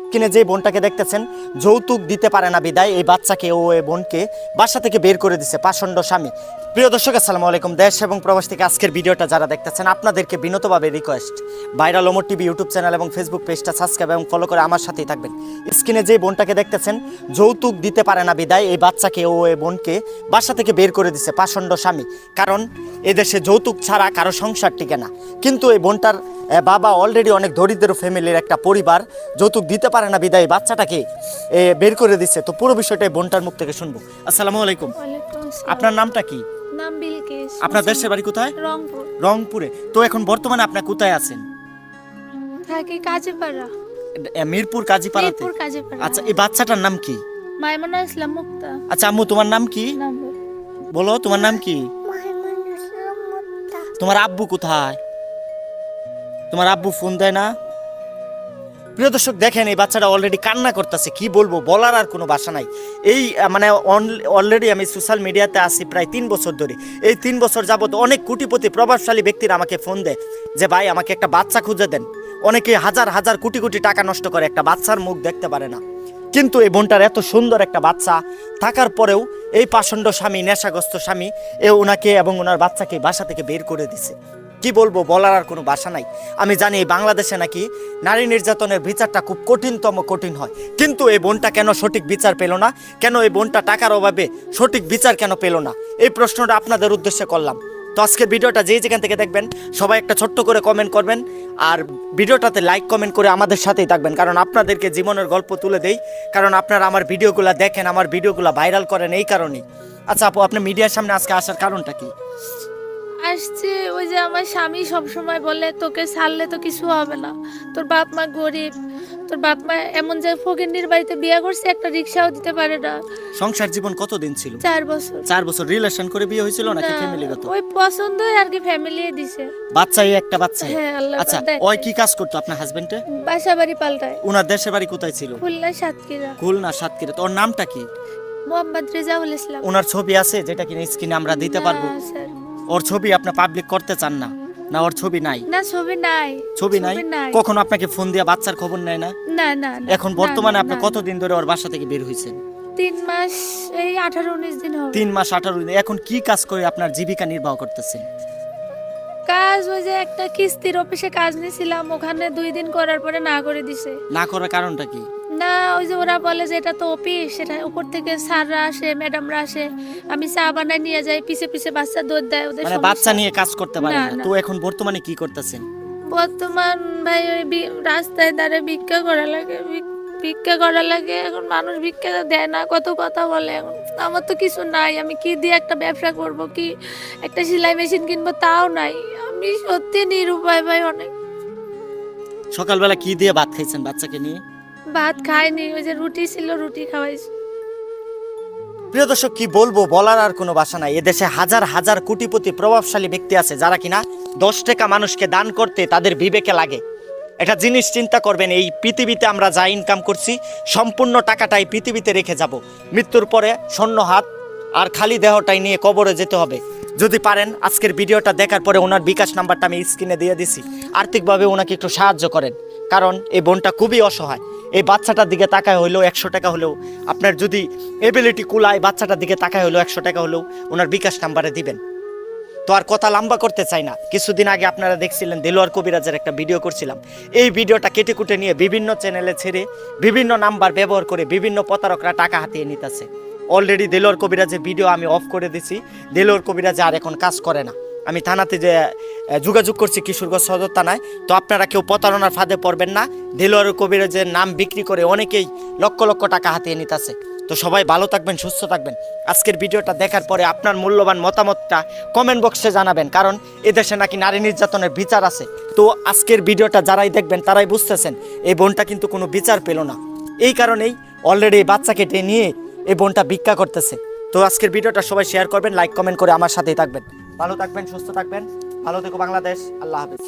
কিনে যে বোনটাকে দেখতেছেন, যৌতুক দিতে পারে না বিদায়, এই বাচ্চাকে ও এই বোনকে বাসা থেকে বের করে দিছে পাষণ্ড স্বামী। প্রিয় দর্শক, আসসালামু আলাইকুম। দেশ এবং প্রবাস থেকে আজকের ভিডিওটা যারা দেখতেছেন, আপনাদেরকে বিনতভাবে request viral Omar TV YouTube channel এবং ফেসবুক পেজটা সাবস্ক্রাইব এবং ফলো করে আমার সাথেই থাকবেন। স্ক্রিনে যে বোনটাকে দেখতেছেন, যৌতুক দিতে পারে না বিদায়, এই বাচ্চাকে ও এই বোনকে বাসা থেকে বের করে দিছে পাষণ্ড স্বামী। কারণ, এদেশে যৌতুক ছাড়া কারও সংসার টিকে না। কিন্তু এই বোনটার বাবা অলরেডি অনেক দরিদ্র ফ্যামিলির একটা পরিবার যৌতুক দিতে পারে না বিদায় বাচ্চাটাকে এ, বের করে দিচ্ছে তো পুরো বিষয়টা বোনটার মুখ থেকে শুনব। আসসালামু আলাইকুম। আপনার নামটা কি? নাম বিলকিস আপনার দেশের বাড়ি কোথায়? রংপুর। রংপুরে। তো এখন বর্তমানে আপনার কোথায় আছেন? থাকি কাজীপাড়া। মিরপুর কাজীপাড়াতে? মিরপুর কাজীপাড়া। আচ্ছা এই বাচ্চাটার নাম কি? মাইমুনা ইসলাম মুক্তা। আচ্ছা আম্মু তোমার নাম কি? বলো। তোমার নাম কি? তোমার আব্বু কোথায়? তোমার আব্বু ফোন দেয় না? প্রিয় দর্শক, দেখেন, এই বাচ্চাটা অলরেডি কান্না করতেছে। কি বলব, বলার আর কোনো ভাষা নাই। এই মানে অলরেডি আমি সোশ্যাল মিডিয়াতে আসি প্রায় তিন বছর ধরে। এই তিন বছর যাবত অনেক কোটিপতি, প্রভাবশালী ব্যক্তিরা আমাকে ফোন দেয় যে, ভাই, আমাকে একটা বাচ্চা খুঁজে দেন। অনেকে হাজার হাজার কোটি কোটি টাকা নষ্ট করে, একটা বাচ্চার মুখ দেখতে পারে না। কিন্তু এই বোনটার এত সুন্দর একটা বাচ্চা, থাকার পরেও এই পাষণ্ড স্বামী, নেশাগ্রস্ত স্বামী, এ ওনাকে এবং ওনার বাচ্চাকে বাসা থেকে বের করে দিছে। কি বলব, বলার আর কোনো ভাষা নাই। আমি জানি বাংলাদেশে নাকি নারী নির্যাতনের বিচারটা খুব কঠিনতম কঠিন হয়। কিন্তু এই বোনটা কেন সঠিক বিচার পেল না? কেন এই বোনটা টাকার অভাবে সঠিক বিচার কেন পেল না? এই প্রশ্নটা আপনাদের উদ্দেশ্যে করলাম। তো আজকের ভিডিওটা যেই যেখান থেকে দেখবেন, সবাই একটা ছোট্ট করে কমেন্ট করবেন আর ভিডিওটাতে লাইক কমেন্ট করে আমাদের সাথেই থাকবেন। কারণ আপনাদেরকে জীবনের গল্প তুলে দেই। কারণ আপনারা আমার ভিডিওগুলো দেখেন, আমার ভিডিওগুলো ভাইরাল করেন এই কারণেই। আচ্ছা আপু, আপনি মিডিয়ার সামনে আজকে আসার কারণটা কি? আসছে ওই যে আমার স্বামী সব সময় বলে তোকে ছাড়লে তো কিছু হবে না। তোর বাপ মা গরিব। তোর বাপ মা এমন যে ফকিন্দির বাড়িতে বিয়ে করছে একটা রিক্সাও দিতে পারে না। সংসার জীবন কতদিন ছিল? চার বছর। চার বছর রিলেশন করে বিয়ে হয়েছিল নাকি ফ্যামিলিগত ওই পছন্দ আর কি ফ্যামিলি দিছে। বাচ্চাই একটা বাচ্চা। হ্যাঁ আল্লাহ আচ্ছা ওই কি কাজ করতো আপনার হাজবেন্ডে বাসা বাড়ি পাল্টায়। ওনার দেশের বাড়ি কোথায় ছিল? খুলনা সাতক্ষীরা। খুলনা সাতক্ষীরা। তো ওর নামটা কি? মোহাম্মদ রেজাউল ইসলাম। ওনার ছবি আছে যেটা কিনা স্ক্রিনে আমরা দিতে পারব। ওর ছবি আপনি পাবলিক করতে চান না। না ওর ছবি নাই। না ছবি নাই। ছবি নাই? কখন আপনাকে ফোন দিয়ে বাচ্চার খবর নেয় না? না না এখন বর্তমানে আপনি কতদিন ধরে ওর বাসা থেকে বের হয়েছেন তিন মাস এই আঠারো উনিশ দিন হবে। তিন মাস আঠারো দিন এখন কি কাজ করে আপনার জীবিকা নির্বাহ করতেছেন কাজ ওই যে একটা কিস্তির অফিসে কাজ নিয়েছিলাম। ওখানে দুই দিন করার পরে না করে দিছে। না করার কারণটা কি? না ওই যে ওরা বলে যে এটা তো অফিস সেটা উপর থেকে স্যাররা আসে ম্যাডামরা আসে আমি চা বানায় নিয়ে যাই পিছে পিছে বাচ্চা দুধ দেয় ওদের মানে বাচ্চা নিয়ে কাজ করতে পারে না। তো এখন বর্তমানে কি করতেছেন? বর্তমান ভাই ওই বি- রাস্তায় দাঁড়ে ভিক্ষা করা লাগে ভিক- ভিক্ষা করা লাগে এখন মানুষ ভিক্ষা দেয় না কত কথা বলে এখন। আমার তো কিছু নাই আমি কি দিয়ে একটা ব্যবসা করব কি একটা সেলাই মেশিন কিনবো তাও নাই। আমি সত্যি নিরুপায় ভাই অনেক। সকালবেলা কি দিয়ে ভাত খাইছেন বাচ্চাকে নিয়ে? ভাত খাইনি, ওই যে রুটি ছিল, রুটি খাওয়াইছি। প্রিয় দর্শক, কি বলব, বলার আর কোনো বাসা নাই। এদেশে হাজার হাজার কোটিপতি প্রভাবশালী ব্যক্তি আছে যারা কিনা দশ টাকা মানুষকে দান করতে তাদের বিবেকে লাগে। একটা জিনিস চিন্তা করবেন, এই পৃথিবীতে আমরা যা ইনকাম করছি, সম্পূর্ণ টাকাটাই পৃথিবীতে রেখে যাব। মৃত্যুর পরে শূন্য হাত আর খালি দেহটাই নিয়ে কবরে যেতে হবে। যদি পারেন, আজকের ভিডিওটা দেখার পরে ওনার বিকাশ নাম্বারটা আমি স্ক্রিনে দিয়ে দিছি। আর্থিকভাবে ওনাকে একটু সাহায্য করেন। কারণ এই বোনটা খুবই অসহায়। এই বাচ্চাটার দিকে তাকায় হলেও একশো টাকা হলেও আপনার যদি এবিলিটি কুলায়, বাচ্চাটার দিকে তাকায় হলেও একশো টাকা হলেও ওনার বিকাশ নাম্বারে দিবেন। তো আর কথা লম্বা করতে চাই না। কিছুদিন আগে আপনারা দেখছিলেন দেলোয়ার কবিরাজের একটা ভিডিও করছিলাম। এই ভিডিওটা কেটে কুটে নিয়ে বিভিন্ন চ্যানেলে ছেড়ে বিভিন্ন নাম্বার ব্যবহার করে বিভিন্ন প্রতারকরা টাকা হাতিয়ে নিতেছে। অলরেডি দেলোয়ার কবিরাজের ভিডিও আমি অফ করে দিছি। দেলোয়ার কবিরাজে আর এখন কাজ করে না। আমি থানাতে যে যোগাযোগ করছি কিশোরগঞ্জ সদর থানায়। তো আপনারা কেউ প্রতারণার ফাঁদে পড়বেন না। দেলোয়ার কবিরাজের নাম বিক্রি করে অনেকেই লক্ষ লক্ষ টাকা হাতিয়ে নিতেছে। তো সবাই ভালো থাকবেন, সুস্থ থাকবেন। আজকের ভিডিওটা দেখার পরে আপনার মূল্যবান মতামতটা কমেন্ট বক্সে জানাবেন, কারণ এদেশে নাকি নারী নির্যাতনের বিচার আছে। তো আজকের ভিডিওটা যারাই দেখবেন, তারাই বুঝতেছেন, এই বোনটা কিন্তু কোনো বিচার পেল না। এই কারণেই অলরেডি এই বাচ্চাকে টেনে নিয়ে এই বোনটা ভিক্ষা করতেছে। তো আজকের ভিডিওটা সবাই শেয়ার করবেন লাইক কমেন্ট করে আমার সাথেই থাকবেন। ভালো থাকবেন, সুস্থ থাকবেন। ভালো থেকো বাংলাদেশ আল্লাহ হাফেজ।